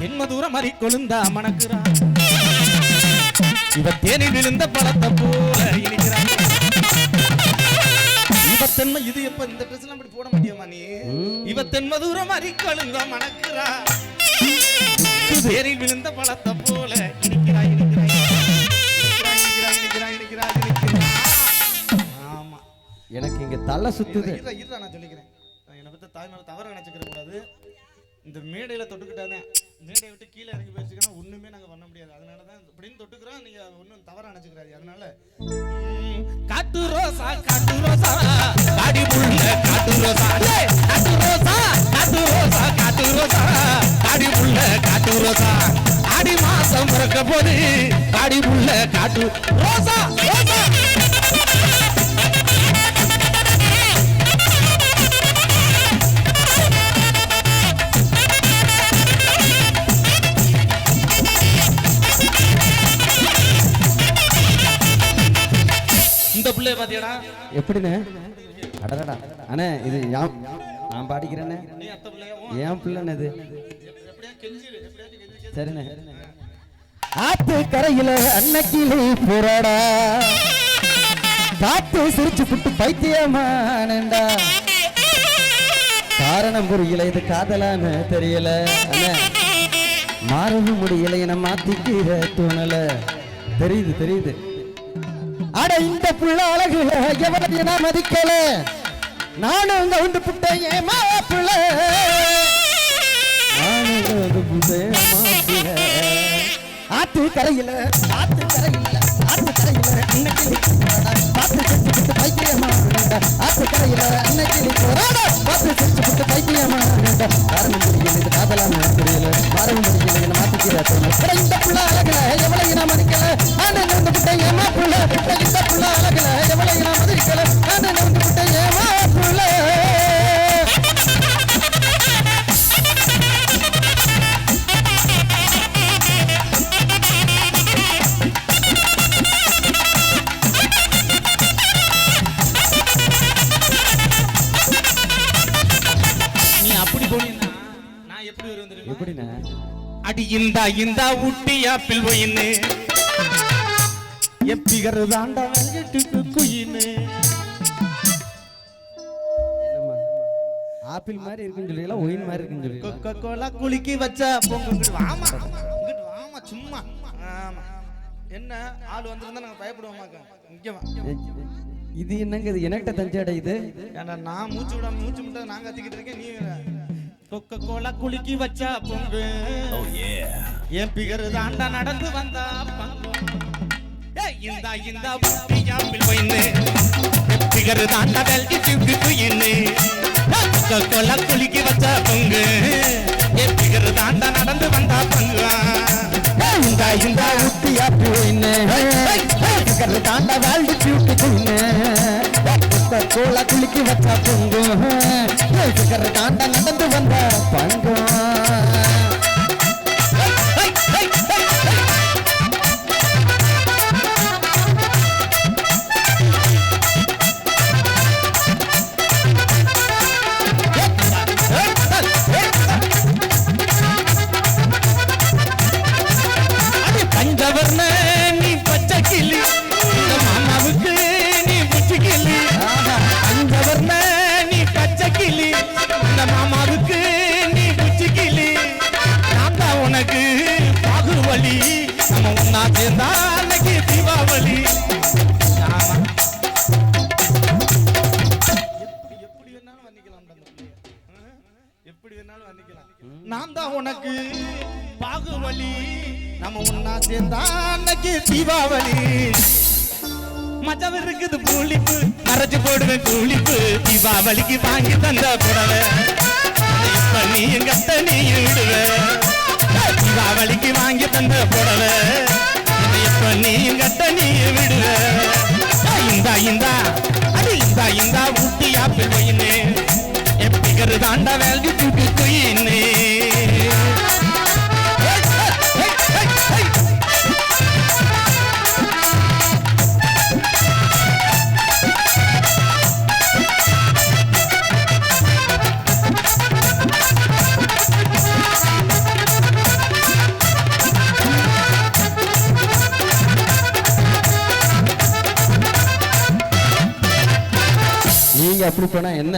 தென்மதூரம் மறி கொழுந்தா மணக்குறா இவ தேனில் விழுந்த பழத்தை போல இனிக்கிறான். இவ தென்ம இது எப்ப இந்த ட்ரெஸ் எல்லாம் இப்படி போட முடியுமா நீ? இவ தென்மதூரம் மறி கொழுந்தா மணக்குறா தேனில் விழுந்த பழத்தை போல இனிக்கிறா இனிக்கிறா இனிக்கிறா இனிக்கிறா இனிக்கிறா இனிக்கிறா ஆமா. எனக்கு இங்க தலை சுத்துது. இருடா, நான் சொல்லிக்கிறேன். என்னை பத்தி தாய் மேல தவற நினைச்சுக்கிற கூடாது. இந்த மேடையில தொட்டுக்கிட்டானே. மேடையை விட்டு கீழே இறங்கி போயிடுச்சுன்னா ஒண்ணுமே நாங்க பண்ண முடியாது. அதனால தான் இப்படின்னு தொட்டுக்கிறோம். நீங்க ஒண்ணும் தவறா நினைச்சுக்கிறாரு அதனால காட்டு ரோசா காட்டு ரோசா. காடி புள்ள காட்டு ரோசா. காட்டு ரோசா காட்டு ரோசா காட்டு ரோசா. காடி புள்ள காட்டு ரோசா. ஆடி மாசம் பிறக்க போது காடி புள்ள காட்டு ரோசா. இந்த பிள்ளைய பாத்தியாடா? எப்படிண்ணே? அடடா அண்ணே இது நான் பாடிக்கிறேண்ணே. ஏன் பிள்ளைண்ணே இது. சரிண்ணே. ஆத்து கரையில அன்னைக்கிளி புறடா. காத்து சிரிச்சு புட்டு பைத்தியமானண்டா காரணம் புரியல இது காதலான்னு தெரியல. அண்ணே மாறவும் முடியல என மாத்திக்கிற தோணல. தெரியுது தெரியுது. அட இந்த புள்ள அழகுல எவரையும் நான் மதிக்கல. நானும் கவுண்டு புட்டேன் ஏமா புள்ள. நானும் கவுண்டு புட்டேன் மாப்பிள்ள ஆத்து கரையில ஆத்து கரையில ஆத்து கரையில இன்னைக்கு நீ போராட. பார்த்து செஞ்சு விட்டு பைத்தியமா ஆத்து கரையில இன்னைக்கு நீ போராட. பார்த்து செஞ்சு விட்டு பைத்தியமா காரணம் முடியல இது காதலாம் புரியல. மாறவும் முடியல என்ன மாத்திக்கிறேன் இந்த புள்ள அழகுல எவ்வளவு நான் மதிக்கல. நானும் கவுண்டு புட்டேன் ஏமா புள்ள. அடி இந்தா இந்தா ஊட்டி ஆப்பிள் ஒயின்னு எப்பிகர் தாண்டா வெள்ளிட்டு குயின்னு? ஆப்பிள் மாதிரி இருக்குன்னு சொல்றீங்களா? ஒயின் மாதிரி இருக்குன்னு சொல்றீங்களா? கொக்கோ கோலா குலுக்கி வச்சா பொங்கு இங்கிட்டு வாமா இங்கிட்டு வாமா சும்மா. ஆமா. என்ன? ஆள் வந்திருந்தா நாங்க பயப்படுவோமாக்கா வா இது என்னங்க இது? எனக்கிட்ட தஞ்சை இது? ஏன்னா நான் மூச்சு விடாம மூச்சு முட்டை நான் கத்திக்கிட்டு இருக்கேன் நீ கொக்கோ கோலா குலுக்கி வச்சா பொங்கு. என் பிகர் தாண்டா நடந்து வந்தா இந்தா இந்தா ஒயின்னு என் பிகர் தாண்டா வெள்ளிட்டு குயின்னு கொக்கோ கோலா குலுக்கி வச்சா பொங்கு. என் பிகர் தாண்டா நடந்து வந்தா பங்கு. இந்த இந்த ஊட்டி ஆப்பிள் ஒயின்னு கரு தாண்டா வாழ்ந்து கியூட்டு குயின்னு கோல குலுக்கி வச்சா பொங்கு. கரு தாண்டா நான் தான் உனக்கு பாகுவலி நம்ம ஒன்னா சேர்ந்தா அன்னைக்கு தீபாவளி மஜம் இருக்குது புளிப்பு மறைச்சு போடுவேன் குளிப்பு தீபாவளிக்கு வாங்கி தந்த புடவை இப்ப நீ கட்ட நீ விடுவ தீபாவளிக்கு வாங்கி தந்த புடவை. ஆண்டவேல் துட்டு குயின்னு நீங்க அப்படி போனா என்ன?